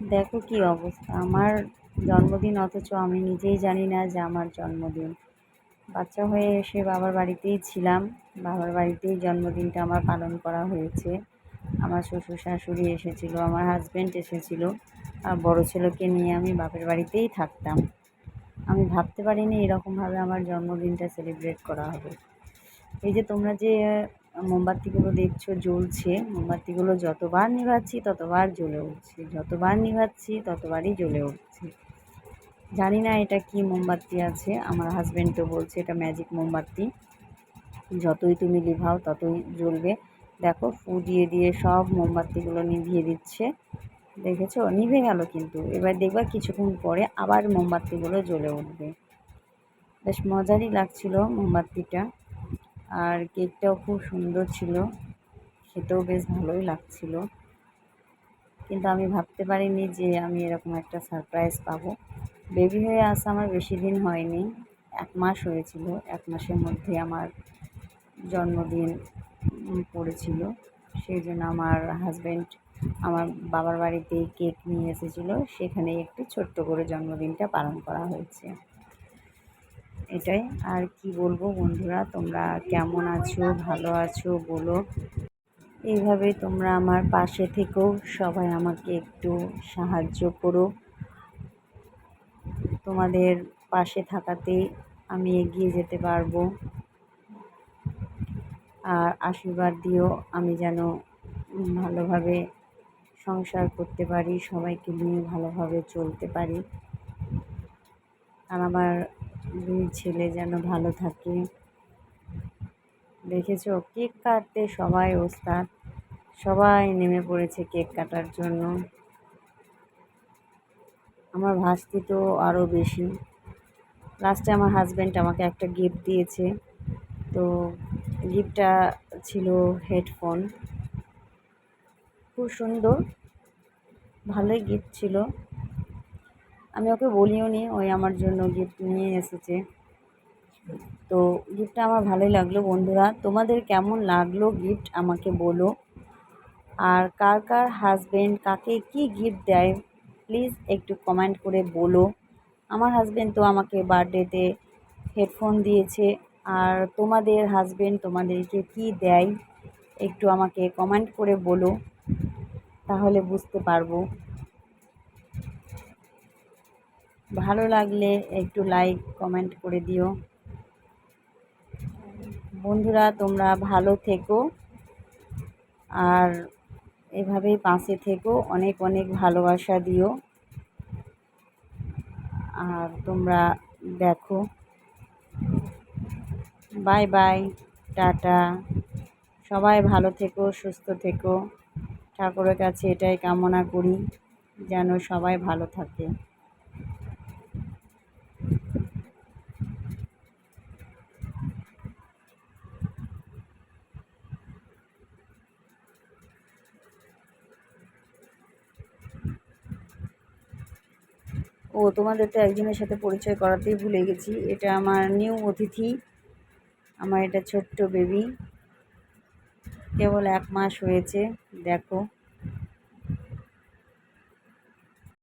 দেখো কি অবস্থা। আমার জন্মদিন অথচ আমি নিজেই জানি না যে আমার জন্মদিন। বাচ্চা হয়ে এসে বাবার বাড়িতেই ছিলাম। বাবার বাড়িতেই জন্মদিনটা আমার পালন করা হয়েছে। আমার শ্বশুর শাশুড়ি এসেছিল, আমার হাজব্যান্ড এসেছিল। আর বড়ো ছেলেকে নিয়ে আমি বাপের বাড়িতেই থাকতাম। আমি ভাবতে পারিনি এরকমভাবে আমার জন্মদিনটা সেলিব্রেট করা হবে। এই যে তোমরা যে মোমবাতিগুলো দেখছ জ্বলছে, মোমবাতিগুলো যতবার নিভাচ্ছি ততবার জ্বলে উঠছে, যতবার নিভাচ্ছি ততবারই জ্বলে উঠছে। জানি না এটা কি মোমবাতি আছে, আমার হাজব্যান্ড তো বলছে এটা ম্যাজিক মোমবাতি। যতই তুমি লিভাও ততই জ্বলবে। দেখো, ফু দিয়ে দিয়ে সব মোমবাতিগুলো নিভিয়ে দিচ্ছে। দেখেছ? নিভে গেল কিন্তু। এবার দেখবা কিছুক্ষণ পরে আবার মোমবাতিগুলো জ্বলে উঠবে। বেশ মজারই লাগছিল মোমবাতিটা। আর কেকটাও খুব সুন্দর ছিল। খেতেও বেশ ভালোই লাগছিল। কিন্তু আমি ভাবতে পারিনি যে আমি এরকম একটা সারপ্রাইজ পাবো। বেবি হয়ে আসা আমার বেশি দিন হয়নি, এক মাস হয়েছিল। এক মাসের মধ্যে আমার জন্মদিন পড়েছিল। সেই জন্য আমার হাজব্যান্ড আমার বাবার বাড়িতে কেক নিয়ে এসেছিল। সেখানে একটু ছোট্ট করে জন্মদিনটা পালন করা হয়েছে। এটাই। আর কি বলব বন্ধুরা, তোমরা কেমন আছো, ভালো আছো বলো। এইভাবে তোমরা আমার পাশে থেকেও সবাই আমাকে একটু সাহায্য করো। তোমাদের পাশে থাকাতেই আমি এগিয়ে যেতে পারব। আর আশীর্বাদ দিও, আমি যেন ভালোভাবে সংসার করতে পারি, সবাইকে নিয়ে ভালোভাবে চলতে পারি। আর আমার দুই ছেলে যেন ভালো থাকে। দেখেছ? কেক কাটতে সবাই ওস্তাদ। সবাই নেমে পড়েছে কেক কাটার জন্য। আমার ভাস্তি তো আরও বেশি। লাস্টে আমার হাজব্যান্ড আমাকে একটা গিফট দিয়েছে। তো গিফটটা ছিল হেডফোন। খুব সুন্দর। ভালোই গিফট ছিল। আমি ওকে বলিও নি, ওই আমার জন্য গিফট নিয়ে এসেছে। তো গিফটটা আমার ভালোই লাগল বন্ধুরা। তোমাদের কেমন লাগল গিফট আমাকে বলো। আর কার কার হাজব্যান্ড কাকে কি গিফট দেয় প্লিজ একটু কমেন্ট করে বলো। আমার হাজব্যান্ড তো আমাকে বার্থডেতে হেডফোন দিয়েছে। আর তোমাদের হাজব্যান্ড তোমাদেরকে কি দেয়, একটু আমাকে কমেন্ট করে বলো। তাহলে বুঝতে পারব। ভালো লাগলে একটু লাইক কমেন্ট করে দিও। বন্ধুরা, তোমরা ভালো থেকো। আর এভাবেই পাশে থেকো। অনেক অনেক ভালোবাসা দিও। আর তোমরা দেখো। Bye bye tata. সবাই ভালো থেকো, সুস্থ থেকো। ঠাকুরের কাছে এটাই কামনা করি, যেন সবাই ভালো থাকে। ও তোমাদের তো একজনের সাথে পরিচয় করাতেই ভুলে গেছি। এটা আমার নিউ অতিথি, আমার এটা ছোট্ট বেবি কেবল এক মাস হয়েছে, দেখো।